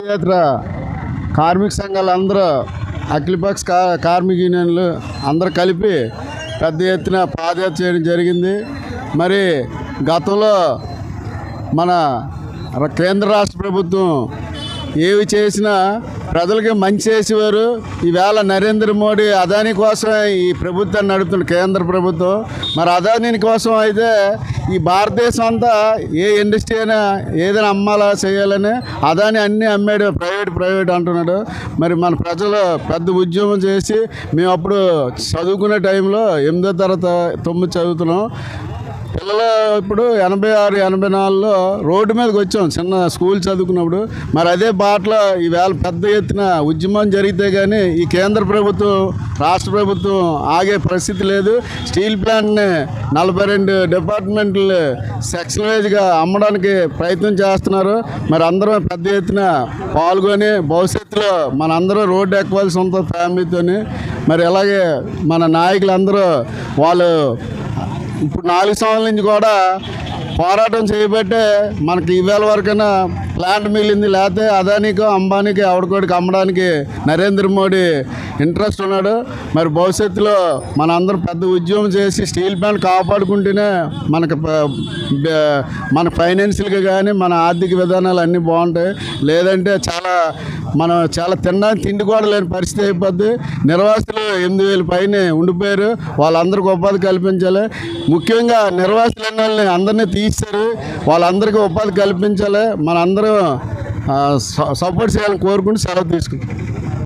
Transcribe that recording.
పాదయాత్ర. కార్మిక సంఘాలు అందరూ అఖిలపక్ష కార్మిక యూనియన్లు అందరూ కలిపి పెద్ద ఎత్తున పాదయాత్ర చేయడం జరిగింది. మరి గతంలో మన కేంద్ర రాష్ట్ర ప్రభుత్వం ఏవి చేసినా ప్రజలకి మంచి చేసేవారు. ఈవేళ నరేంద్ర మోడీ అదాని కోసం ఈ ప్రభుత్వాన్ని నడుపుతున్న కేంద్ర ప్రభుత్వం. మరి అదాని కోసం అయితే ఈ భారతదేశం అంతా ఏ ఇండస్ట్రీ అయినా ఏదైనా అమ్మాలా చేయాలని అదాని అన్నీ అమ్మాడు. ప్రైవేట్ ప్రైవేట్ అంటున్నాడు. మరి మన ప్రజలు పెద్ద ఉద్యమం చేసి మేము అప్పుడు చదువుకునే టైంలో ఎనిమిదో తరగతి తొమ్మిది చదువుతున్నాం. పిల్లలు ఇప్పుడు ఎనభై ఆరు ఎనభై నాలుగులో రోడ్డు మీదకి వచ్చాం. చిన్న స్కూల్ చదువుకున్నప్పుడు. మరి అదే బాటలో ఈవేళ పెద్ద ఎత్తున ఉద్యమం జరిగితే కానీ ఈ కేంద్ర ప్రభుత్వం రాష్ట్ర ప్రభుత్వం ఆగే పరిస్థితి లేదు. స్టీల్ ప్లాంట్ని నలభై రెండు డిపార్ట్మెంట్లు సెక్షన్ వైజ్గా అమ్మడానికి ప్రయత్నం చేస్తున్నారు. మరి అందరం పెద్ద ఎత్తున పాల్గొని భవిష్యత్తులో మనందరం రోడ్డు ఎక్కవలసి ఉంటుంది ఫ్యామిలీతోని మరి అలాగే మన నాయకులందరూ వాళ్ళు ఇప్పుడు నాలుగు సంవత్సరాల నుంచి కూడా పోరాటం చేయబట్టే మనకి ఇవాళ వరకైనా ప్లాంట్ మిగిలింది. లేకపోతే అదానికి అంబానీకి ఎవడికోడికి అమ్మడానికి నరేంద్ర మోడీ ఇంట్రెస్ట్ ఉన్నాడు. మరి భవిష్యత్తులో మన అందరం పెద్ద ఉద్యమం చేసి స్టీల్ ప్లాంట్ కాపాడుకుంటేనే మనకు మన ఫైనాన్షియల్గా కానీ మన ఆర్థిక విధానాలు అన్నీ బాగుంటాయి. లేదంటే చాలా మనం చాలా తినడానికి తిండి కూడా లేని పరిస్థితి అయిపోద్ది. నిర్వాసులు ఎనిమిది వేల పైన ఉండిపోయారు. వాళ్ళందరికీ ఉపాధి కల్పించాలి. ముఖ్యంగా నిర్వాసులు అన్న వాళ్ళని అందరినీ తీస్తారు వాళ్ళందరికీ ఉపాధి కల్పించాలి. మనందరం సపోర్ట్ చేయాలని కోరుకుంటూ సెలవు తీసుకుంటాం